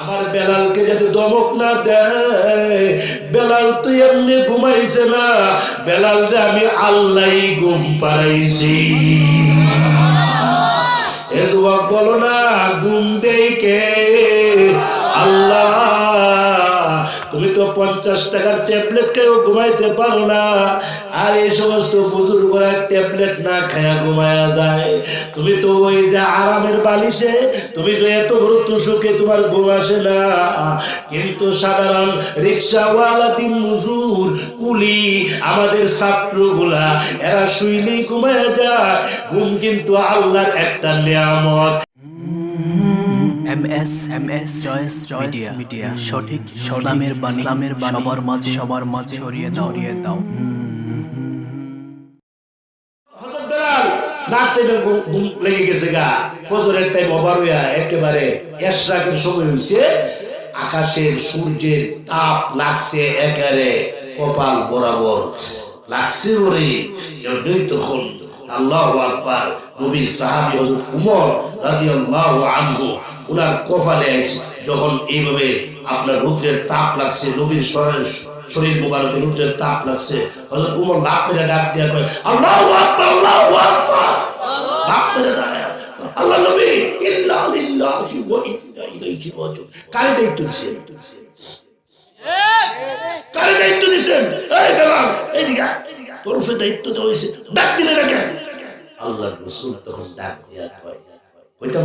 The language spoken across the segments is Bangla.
আমার বেলালকে যাতে দমক না দেয়, বেলাল তুই এমনি ঘুমাইছে না। বেলাল রে, আমি আল্লাহ ঘুম পাড়াইছি। এ বলো না, ঘুম দেই কে? আল্লাহ পঞ্চাশ টাকার ট্যাবলেট খেয়েও ঘুমাইতে পারো না। আর এই সমস্ত বুজুর্গরা ট্যাবলেট না খায়া ঘুমায়া যায়। তুমি তো ওই যে আরামের বালিশে, তুমি তো এত বড় সুখে তোমার ঘুম আসে না। কিন্তু সাধারণ রিক্সাওয়ালা দিন মজুর কুলি, আমাদের ছাত্রগুলা, এরা শুইলেই ঘুমায়া যায়। ঘুম কিন্তু আল্লাহর একটা নিয়ামত। M S M S choice choice media সঠিক ইসলামের বাণী ইসলামের বাণী সবার মাঝে সবার মাঝে ছড়িয়ে দাও ছড়িয়ে দাও। ঘুম- লেগে গেছে গা ফজরের টাইম ওভার হইয়া একেবারে এশরাকের সময় হইছে আকাশের সূর্যের তাপ লাগছে একেবারে কপাল বরাবর। লাগছে ওরে এমনি তখন আল্লাহ আকবার নবীর সাহাবী হযরত উমর রাদিয়াল্লাহু আনহু উনার কপালে যখন এইভাবে আপনার রুদ্রের তাপ লাগছে, নবীর শরীর শরীর মুবারকে রুদ্রের তাপ লাগছে, হযরত উমর লাভ মেরে ডাক দেওয়া কয়, আল্লাহু আল্লাহু দাঁড়ায়। আল্লাহ নবী ইল্লা লিল্লাহি কারে দায়িত্ব কারে দায়িত্ব হয়েছে। ডাক দিলে না তখন ডাক দিয়া কয়, কইতাম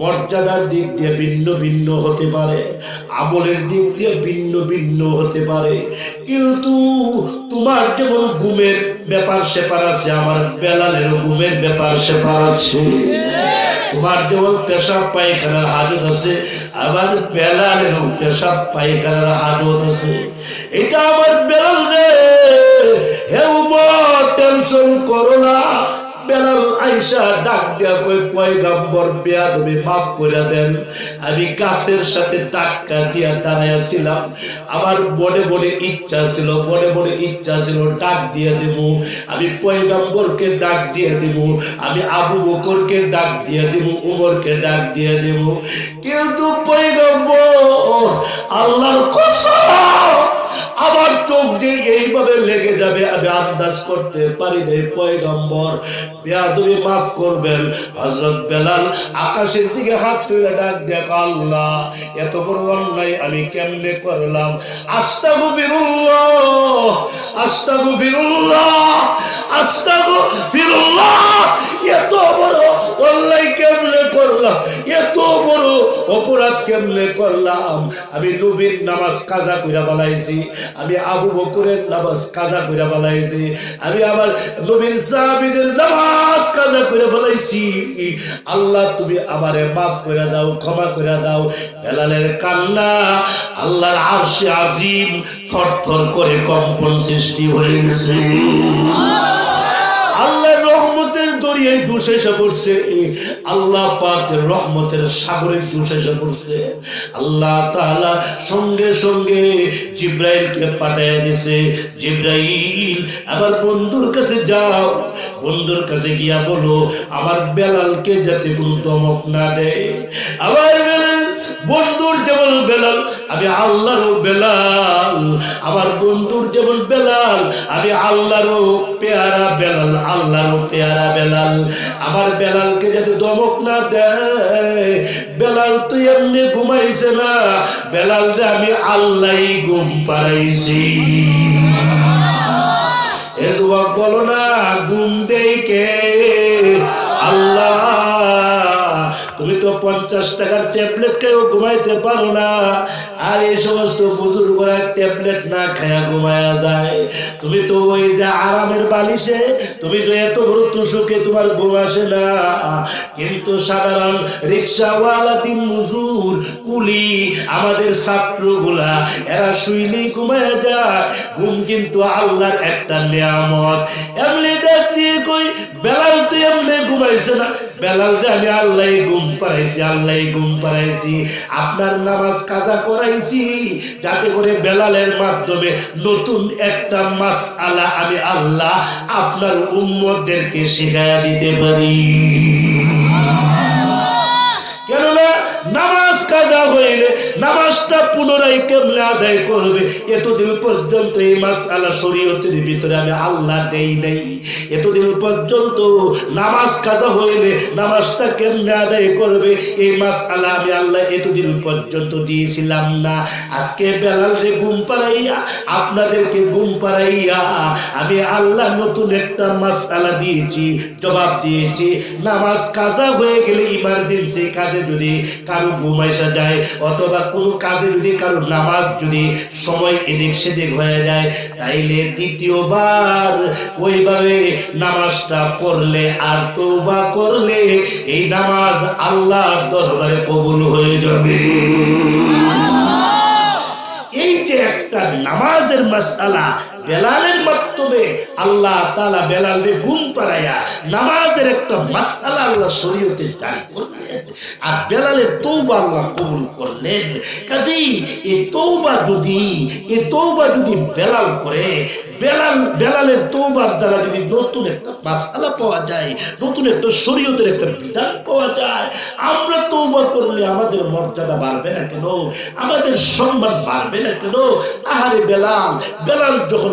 মর্যাদার দিক দিয়ে ভিন্ন ভিন্ন হতে পারে, আমলের দিক দিয়ে ভিন্ন ভিন্ন হতে পারে। কিন্তু তোমার যেমন ঘুমের ব্যাপার সেপার আছে, আমার বেলালের ঘুমের ব্যাপার সেপার আছে। তোমার যেমন পেশাব পায়খানার হাজত আছে আবার বেলালেরও পেশাব পায়খানার হাজত আছে। এটা আমার বেলাল রে, হে উমর টেনশন করো না। বেলাল আইসা ডাক দিয়া কই পয়গাম্বর বেয়া তুমি মাফ করে দেন। আমি গাছের সাথে টাক্কা দিয়া দাঁড়াইয়াছিলাম আমার মনে মনে ইচ্ছা ছিল, মনে মনে ইচ্ছা ছিল, ডাক দিয়ে দিব আমি পয়গাম্বরকে ডাক দিয়ে দিব আমি আবু বকরকে ডাক দিয়ে দিব উমরকে ডাক দিয়ে দিব কিন্তু পয়গাম্বর আল্লাহর কসম আমার চোখ দিয়ে এইভাবে লেগে যাবে, আমি আন্দাজ করতে পারি নাই পয়গম্বর বেয়াদবি মাফ করবেন। হজরত বেলাল আকাশের দিকে হাত তুলে ডাক দেখ আল্লাহ, এত বড় অন্যায় আমি কেমনে করলাম? আস্তাগু ফিরুল্লাহ আস্তাগু ফিরুল্লাহ আস্তাগু ফিরুল্লাহ এত বড় অন্যায় কেমনে করলাম? এত বড় অপরাধ কেমনে করলাম? আমি নবীর নামাজ কাজা কইরা বলাইছি আমি আবু বকরের নামাজ কাজা করে ফেলাইছি। আমি আমার নবীর সাহাবীদের নামাজ কাজা করে ফেলাইছি। আল্লাহ, তুমি আমারে মাফ করে দাও, ক্ষমা করে দাও। বেলালের কান্না আল্লাহর আরশে আজিম থরথর করে কম্পন সৃষ্টি হয়ে গেছে। আল্লাহর রহমতের দরিয়ায় জুস এসে পড়ছে। আল্লাহ পাকের রহমতের সাগরের জুস এসে পড়ছে। আল্লাহ তাআলা সঙ্গে সঙ্গে জিব্রাইলকে পাঠিয়ে দিয়েছে। জিব্রাইল, আমার বন্ধুর কাছে যাও। বন্ধুর কাছে গিয়া বলো, আমার বেলালকে যাতে কোনো দমক না দেয়। আবার বেলাল বন্ধুর যেমন বেলাল, আমি আল্লাহরও বেলাল। আমার বন্ধুর যেমন বেলাল, আমি আল্লাহরও পেয়ারা বেলাল, আল্লাহরও পেয়ারা বেলাল। আমার বেলালকে যাতে দমক না দেয়, বেলাল তো এমনি ঘুমাইছে না। বেলাল রে আমি আল্লাহ ঘুম পাড়াইছি। এ বলো না, ঘুম দেই কে? আল্লাহ পঞ্চাশ টাকার ট্যাবলেট খেয়েও ঘুমাইতে পারো না। আর এই সমস্ত বুজুর্গরা ট্যাবলেট না খায়া ঘুমায়া যায়। তুমি তো ওই যে আরামের বালিশে, তুমি তো এত বড় তুষকে তোমার ঘুম আসে না। কিন্তু সাধারণ রিক্সাওয়ালা দিন মজুর কুলি, আমাদের ছাত্রগুলা, এরা শুইলেই ঘুমায় যায়। ঘুম কিন্তু আল্লাহর একটা নিয়ামত। এমনি ডাক দিয়ে কই, বেলাল তো এমনি ঘুমাইছে না। বেলাল আমি আল্লাহ গুম পারাইছি আল্লাহ গুম পারাইছি আপনার নামাজ কাজা করাইছি, যাতে করে বেলালের মাধ্যমে নতুন একটা মাস আলা আমি আল্লাহ আপনার উম্মদেরকে শিখাইয়া দিতে পারি। কেননা নামাজ কাজা হইলে নামাজটা পুনরায় কেমনে আদায় করবে? এতদিন পর্যন্ত এই মাস আলা শরীয়তের ভিতরে আমি আল্লাহ দেই নাই। এতদিন পর্যন্ত নামাজ কাজা হইলে নামাজটা কেমনে আদায় করবে? এই মাস আলা আমি আল্লাহ এতদিন পর্যন্ত দিয়েছিলাম না। আজকে বেলাল রে ঘুম পাড়াইয়া, আপনাদেরকে ঘুম পাড়াইয়া আমি আল্লাহ নতুন একটা মাস আলা দিয়েছি, জবাব দিয়েছি। নামাজ কাজা হয়ে গেলে ইমার্জেন্সি কাজে যদি কারও ঘুমাইসা যায়, অথবা কোনো কাজে যদি কারও নামাজ যদি সময় এদিক সেদিক হয়ে যায়, তাইলে দ্বিতীয়বার ওইভাবে নামাজটা পড়লে আর তৌবা করলে এই নামাজ আল্লাহ দরবারে কবুল হয়ে যাবে। এই যে একটা নামাজের মাসালা বেলালের মাধ্যমে আল্লাহ তালা বেলালে ঘুম পাড়াইয়া নামাজের একটা মাসালা আল্লাহ শরীয়তে জারি করলেন। আর বেলালের তৌবা আল্লাহ কবুল করলেন। কাজেই এই তৌবা যদি এই তৌবা যদি বেলাল করে, বেলাল, বেলালের তৌবার দ্বারা যদি নতুন একটা মাসালা পাওয়া যায়, নতুন একটা শরীয়তের একটা বিধান পাওয়া যায়, আমরা তৌবা করলে আমাদের মর্যাদা বাড়বে না কেন? আমাদের সম্মান বাড়বে না কেন? আহারে বেলাল বেলাল যখন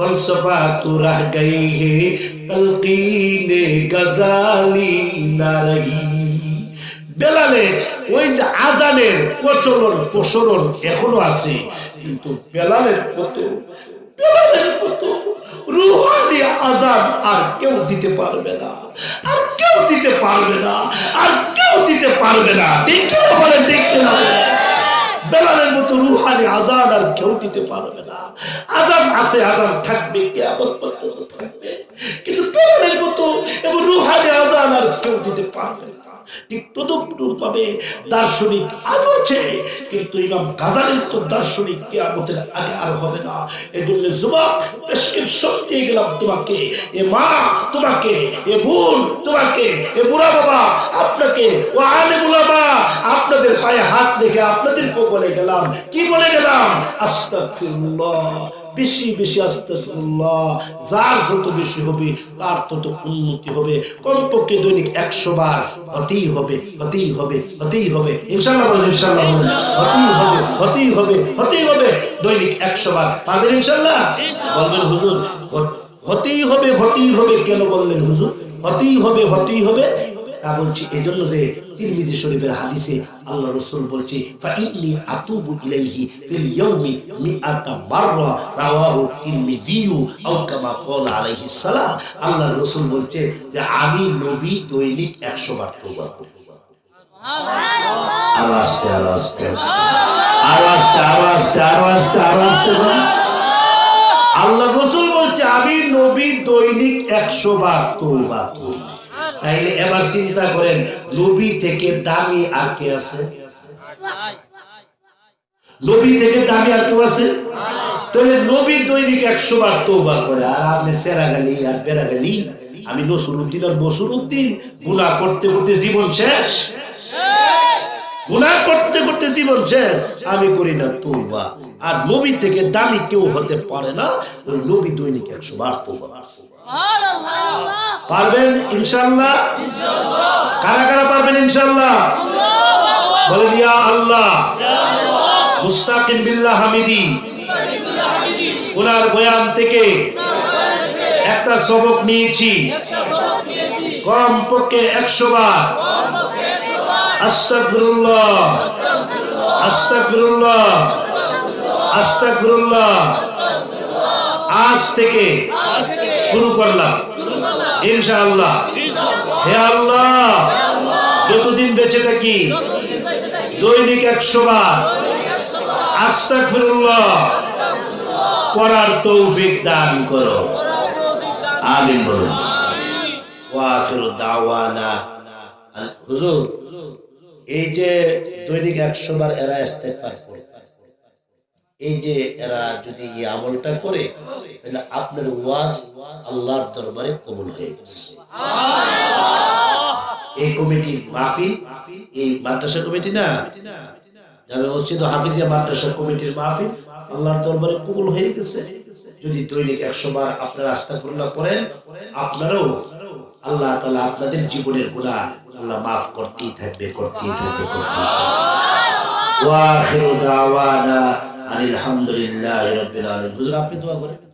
فلسفہ تو رہ تلقین غزالی نہ رہی বেলালে ওই যে আজানের প্রচলন, প্রসরণ এখনও আছে, কিন্তু বেলালের কত বেলালের কত রুহানি আজান আর কেউ দিতে পারবে না, আর কেউ দিতে পারবে না। আজান আর কেউ দিতে পারবে না। আজান আছে, আজান থাকবে কে পর্যন্ত থাকবে। কিন্তু বেলালের মতো এবং রুহানি আজান আর কেউ দিতে পারবে না। দার্শনিক কিন্তু ইমাম তো দার্শনিক কেয়ামতের আগে আর হবে না। জন্য যুবক প্রেসক্রিপশন দিয়ে গেলাম তোমাকে। এ মা তোমাকে, এ বোন তোমাকে, এ বুড়া বাবা আপনাকে, ও আলে মা আপনাদের পায়ে হাত রেখে আপনাদেরকেও বলে গেলাম। কি বলে গেলাম? আস্তাগফিরুল্লাহ। বেশি বেশি আস্তাগফিরুল্লাহ। যার যত বেশি হবে, তার তত উন্নতি হবে। কমপক্ষে দৈনিক একশো বার হতেই হবে হতেই হবে হতেই হবে। ইনশাল্লাহ ইনশাল্লাহ হতেই হবে হতেই হবে হতেই হবে। দৈনিক একশো বার। ইনশাল্লাহ বলবেন, হুজুর হতেই হবে হতেই হবে। কেন বললেন হুজুর? হতেই হবে হতেই হবে। তা বলছি এজন্য যে তিরমিজি শরীফের হাদিসে আল্লাহ রাসূল বলছে ফাইন্নি আতুবু ইলাইহি ফিল ইয়াউমি মিআতা মাররা রাওয়াহু তিরমিজিউ আও কামা ক্বালা আলাইহিস সালাম। আল্লাহ রাসূল বলছে যে আমি নবী দৈনিক 100 বার তওবা করি। আরও আস্তে আরও আস্তে আস্তে আরও আস্তে আরও আস্তে আরও আস্তে আরও আস্তে আল্লাহ রসুল বলছে আমি নবী দৈনিক একশো বার তৌবা করি। তাইলে এবার চিন্তা করেন নবী থেকে দামি আর কে আছে? নবী থেকে দামি আর কেউ আছে? তাহলে নবী দৈনিক একশো বার তৌবা করে, আর আপনি সেরা গালি আর বেড়া গালি। আমি নসুর উদ্দিন আর বসুর উদ্দিন গুণা করতে করতে জীবন শেষ। গুনাহ করতে করতে জীবন শেষ। আমি করি না তৌবা আর নবী থেকে দামি কেউ হতে পারে না। ওই নবী দৈনিক একশো বার তৌবা। পারবেন? ইনশাল্লাহ কারা কারা পারবেন ইনশাল্লাহ বলেন, ইয়া আল্লাহ। মুস্তাকিম বিল্লাহ হামিদি। ওনার বয়ান থেকে একটা সবক নিয়েছি। কম পক্ষে একশো বার। আস্তাগফিরুল্লাহ। আস্তাগফিরুল্লাহ। আস্তাগফিরুল্লাহ। আজ থেকে শুরু করলাম। ইনশাআল্লাহ। হে আল্লাহ, যতদিন বেঁচে থাকি, দৈনিক একশো বার আস্তাগফিরুল্লাহ পড়ার তৌফিক দান করো। আমিন বলুন। ওয়াখিরু দাওয়ানা। হুজুর, এই যে দৈনিক একশো বার এরা ইস্তেগফার করে এই যে এরা যদি এই আমলটা করে তাহলে আপনার ওয়াজ আল্লাহর দরবারে কবুল হয়ে গেছে। এই কমিটির মাহফিল এই মাদ্রাসা কমিটি না? জামে মসজিদ ও হাফিজিয়া মাদ্রাসা কমিটির মাহফিল আল্লাহর দরবারে কবুল হয়ে গেছে। যদি দৈনিক একশো বার আপনারা করেন আপনারাও আল্লাহ তাআলা আপনাদের জীবনের আল্লাহ মাফ করতেই থাকবে করতেই থাকবে করতেই আলহামদুলিল্লাহি আপনি দোয়া করেন।